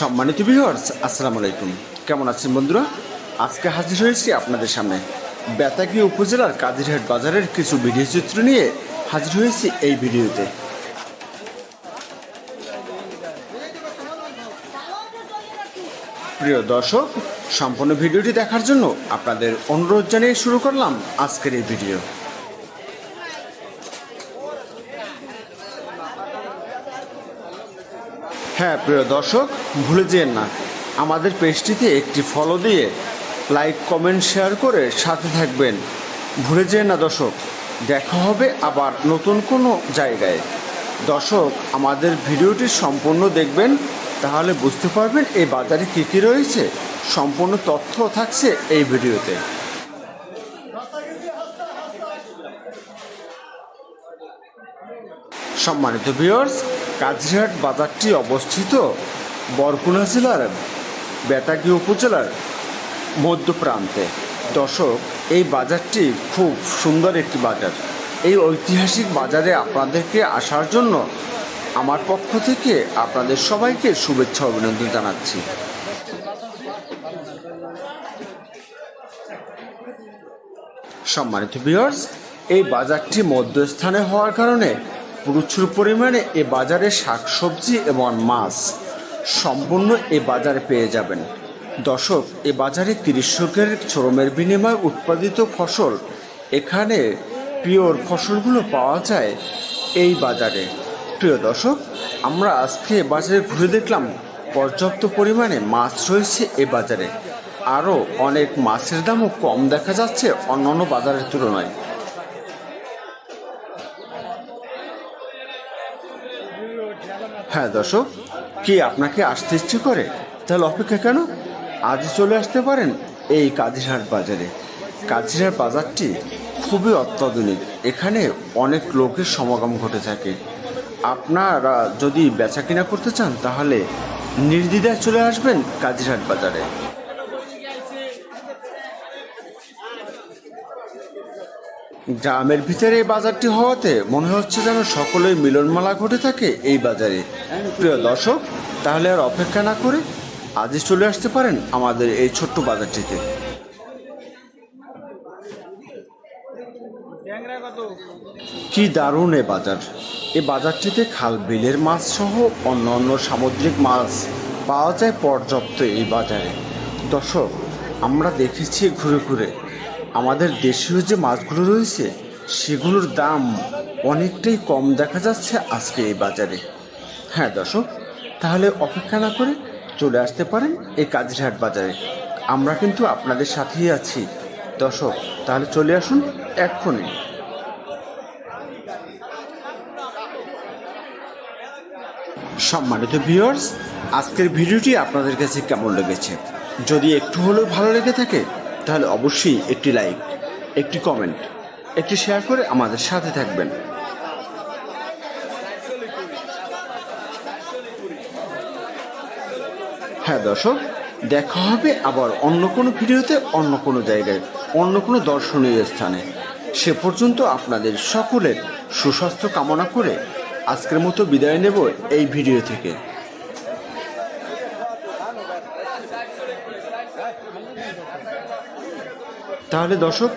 সম্মানিত ভিউয়ার্স আসসালামু আলাইকুম। কেমন আছেন বন্ধুরা? আজকে হাজির হয়েছি আপনাদের সামনে। বেতাগী উপজেলার কাদিরহাট বাজারের কিছু ভিডিও চিত্র নিয়ে হাজির হয়েছি এই ভিডিওতে। প্রিয় দর্শক, সম্পূর্ণ ভিডিওটি দেখার জন্য আপনাদের অনুরোধ জানিয়ে শুরু করলাম আজকের এই ভিডিও হ্যাঁ প্রিয় দর্শক, ভুলে যেন না, আমাদের পেজটিতে একটি ফলো দিয়ে লাইক কমেন্ট শেয়ার করে সাথে থাকবেন। ভুলে যেন না, দর্শক, দেখা হবে আবার নতুন কোনো জায়গায়। দর্শক, আমাদের ভিডিওটি সম্পূর্ণ দেখবেন, তাহলে বুঝতে পারবেন এই বাজারে কী কী রয়েছে, সম্পূর্ণ তথ্য থাকছে এই ভিডিওতে। সম্মানিত ভিউয়ার্স, কাজিরহাট বাজারটি অবস্থিত বরগুনা জেলার বেতাগী উপজেলার মধ্য প্রান্তে দর্শক, এই বাজারটি খুব সুন্দর একটি বাজার। এই ঐতিহাসিক বাজারে আপনাদেরকে আসার জন্য আমার পক্ষ থেকে আপনাদের সবাইকে শুভেচ্ছা অভিনন্দন জানাচ্ছি। সম্মানিত ভিউয়ার্স এই বাজারটি মধ্যস্থানে হওয়ার কারণে প্রচুর পরিমাণে এ বাজারে শাকসবজি এবং মাছ সম্পূর্ণ এ বাজারে পেয়ে যাবেন। দর্শক এ বাজারে কৃষকের শ্রমের বিনিময়ে উৎপাদিত ফসল এখানে পিওর ফসলগুলো পাওয়া যায় এই বাজারে। প্রিয় দর্শক, আমরা আজকে বাজারে ঘুরে দেখলাম পর্যাপ্ত পরিমাণে মাছ রয়েছে এ বাজারে। আরও অনেক মাছের দামও কম দেখা যাচ্ছে অন্যান্য বাজারের তুলনায়। হ্যাঁ দর্শক, কি আপনাকে আসতে ইচ্ছে করে? তাহলে অপেক্ষা কেন? আজ চলে আসতে পারেন এই কাজিরহাট বাজারে। কাজিরহাট বাজারটি খুবই অত্যাধুনিক। এখানে অনেক লোকের সমাগম ঘটে থাকে। আপনারা যদি বেচা কিনা করতে চান, তাহলে নির্দ্বিধায় চলে আসবেন কাজিরহাট বাজারে। গ্রামের ভিতরে এই বাজারটি হওয়াতে মনে হচ্ছে যেন সকলেই মিলনমালা ঘটে থাকে এই বাজারে। প্রিয় দর্শক, তাহলে আর অপেক্ষা না করে আজই চলে আসতে পারেন আমাদের এই ছোট্ট বাজারটিতে। কি দারুণ এ বাজার। এই বাজারটিতে খাল, বিলের মাছ সহ অন্য অন্য সামুদ্রিক মাছ পাওয়া যায় পর্যাপ্ত এই বাজারে। দর্শক, আমরা দেখেছি ঘুরে ঘুরে আমাদের দেশীয় যে মাছগুলো রয়েছে, সেগুলোর দাম অনেকটাই কম দেখা যাচ্ছে আজকে এই বাজারে। হ্যাঁ দর্শক, তাহলে অপেক্ষা না করে চলে আসতে পারেন এই কাজিরহাট বাজারে। আমরা কিন্তু আপনাদের সাথেই আছি। দর্শক, তাহলে চলে আসুন এক্ষুনি। সম্মানিত ভিউয়ার্স, আজকের ভিডিওটি আপনাদের কাছে কেমন লেগেছে? যদি একটু হলেও ভালো লেগে থাকে তাহলে অবশ্যই একটি লাইক একটি কমেন্ট একটি শেয়ার করে আমাদের সাথে থাকবেন। হ্যাঁ দর্শক, দেখা হবে আবার অন্য কোনো ভিডিওতে অন্য কোনো জায়গায়, অন্য কোনো দর্শনীয় স্থানে। সে পর্যন্ত আপনাদের সকলের সুস্বাস্থ্য কামনা করে আজকের মতো বিদায় নেব এই ভিডিও থেকে। তাহলে দর্শক,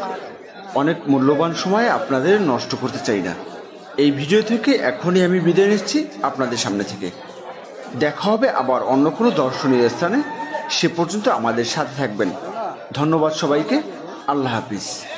অনেক মূল্যবান সময় আপনাদের নষ্ট করতে চাই না। এই ভিডিও থেকে এখনই আমি বিদায় নিচ্ছি আপনাদের সামনে থেকে। দেখা হবে আবার অন্য কোনো দর্শনীয় স্থানে। সে পর্যন্ত আমাদের সাথে থাকবেন। ধন্যবাদ সবাইকে। আল্লাহ হাফিজ।